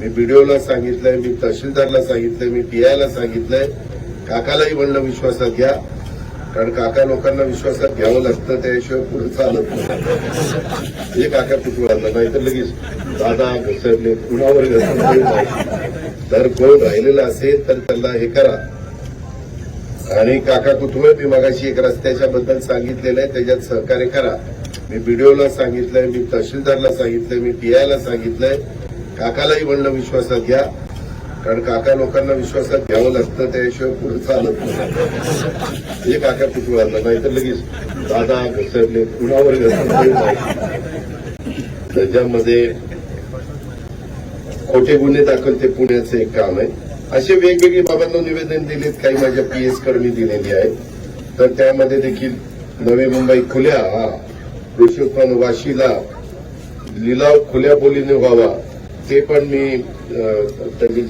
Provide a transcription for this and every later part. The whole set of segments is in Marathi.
मी बीडीओला सांगितलंय मी तहसीलदारला सांगितलंय मी टीआयला सांगितलंय. काकालाही म्हणलं विश्वासात घ्या. कारण काका लोकांना विश्वासात घ्यावं लागतं त्याशिवाय पुढे चालत नाही. हे काका पुतळाला नाही तर लगेच दादा घसरले कुणावर घसरले तर कोण राहिलेला असेल तर त्यांना हे करा. आणि काका कुतुळे मी मगाशी एक रस्त्याच्या बद्दल सांगितलेलं आहे त्याच्यात सहकार्य करा. मी बीडीओला सांगितलंय मी तहसीलदारला सांगितलंय मी टीआयला सांगितलंय. काकालाही म्हणलं विश्वासात घ्या. कारण काका लोकांना विश्वासात घ्यावं लागतं त्याशिवाय पुढे चालत नाही. हे काका पुतळाला नाहीतर लगेच दादा घसरले कुणावर घसरले? त्याच्यामध्ये खोटे गुन्हे दाखल ते पुण्याचं एक काम आहे. असे वेगवेगळे बाबांना निवेदन दिलेत काही माझ्या पीएसकडे दिलेली आहे तर त्यामध्ये देखील नवी मुंबई खुल्या कृषी उत्पन्न वाशीला लिलाव खुल्या बोलीने व्हावा. ते पण मी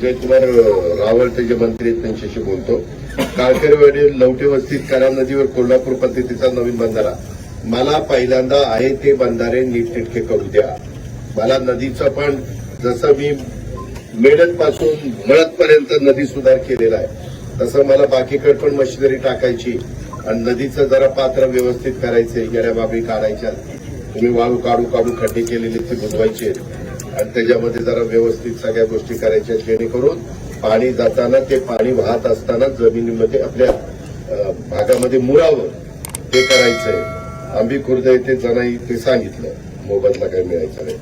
जयकुमार रावळ ते जे मंत्री आहेत त्यांच्याशी बोलतो. काळकरवाडी लवटे वस्तीत करा नदीवर कोल्हापूर पद्धतीचा नवीन बंधारा. मला पहिल्यांदा आहे ते बंधारे नीटनेटके करू द्या. मला नदीचं पण जसं मी मेडत पासून मळतपर्यंत नदी सुधार केलेला आहे तसं मला बाकीकडे पण मशिनरी टाकायची आणि नदीचं जरा पात्र व्यवस्थित करायचे गेल्या बाबी काढायच्या. तुम्ही वाळू काढू काढू खड्डे केलेले ते बुजवायचे. आणि त्याच्यामध्ये जरा व्यवस्थित सगळ्या गोष्टी करायच्या जेणेकरून पाणी जाताना ते पाणी वाहत असताना जमिनीमध्ये आपल्या भागामध्ये मुरावं ते करायचंय. आंबी खुर्द येथे जणाई ते सांगितलं. मोबदला काय मिळायचा नाही.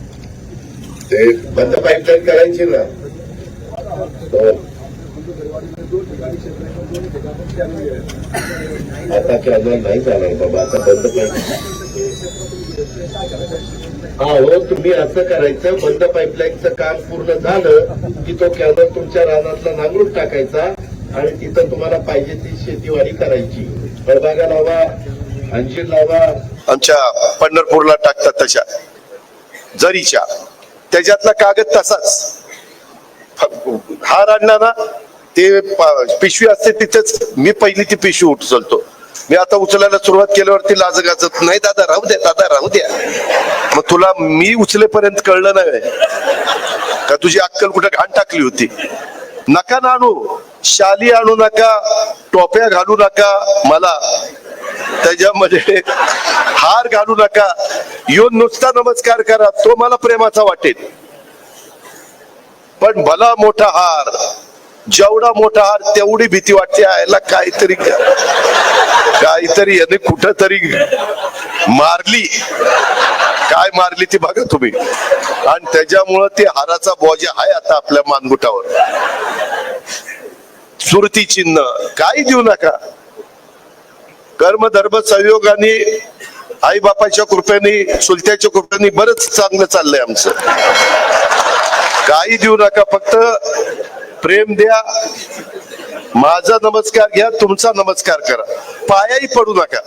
ते बंद पाईपलाईन करायची ना. हो. आता कॅनल नाही झालाय बाबा. आता बंद पाईप हा हो, तुम्ही असं करायचं बंद पाईपलाईनचं काम पूर्ण झालं की तो कॅनल तुमच्या रानातला नांगरून टाकायचा आणि तिथं तुम्हाला पाहिजे ती शेतीवाडी करायची. फळबागा लावा अंजीर लावा. आमच्या पंढरपूरला टाकतात तशा. जरीच्या. त्याच्यातला कागद तसाच. हार आणणार ना ते पिशवी असते तिथेच. मी पहिली ती पिशवी उचलतो. मी आता उचलायला सुरुवात केल्यावरती लाज गाजत नाही दादा राहू द्या दादा राहू द्या. मग तुला मी उचलेपर्यंत कळलं नाही का तुझी अक्कल कुठे घाण टाकली होती? नका ना आणू शाली आणू नका टोप्या घालू नका मला त्याच्यामध्ये हार घालू नका. येऊन नुसता नमस्कार करा तो मला प्रेमाचा वाटेल. पण भला मोठा हार जेवढा मोठा हार तेवढी भीती वाटते यायला काहीतरी काहीतरी याने कुठंतरी मारली. काय मारली ती बघा तुम्ही. आणि त्याच्यामुळं ते हाराचा बॉजा आहे आता आपल्या मानगुटावर. सुरती चिन्ह. काही देऊ नका. कर्म धर्म संयोगाने आई बापाच्या कृपेने सुलत्याच्या कृपेने बरंच चांगलं चाललंय आमचं. काही देऊ नका. फक्त प्रेम द्या. माझा नमस्कार घ्या तुमचा नमस्कार करा. पायाही पडू नका.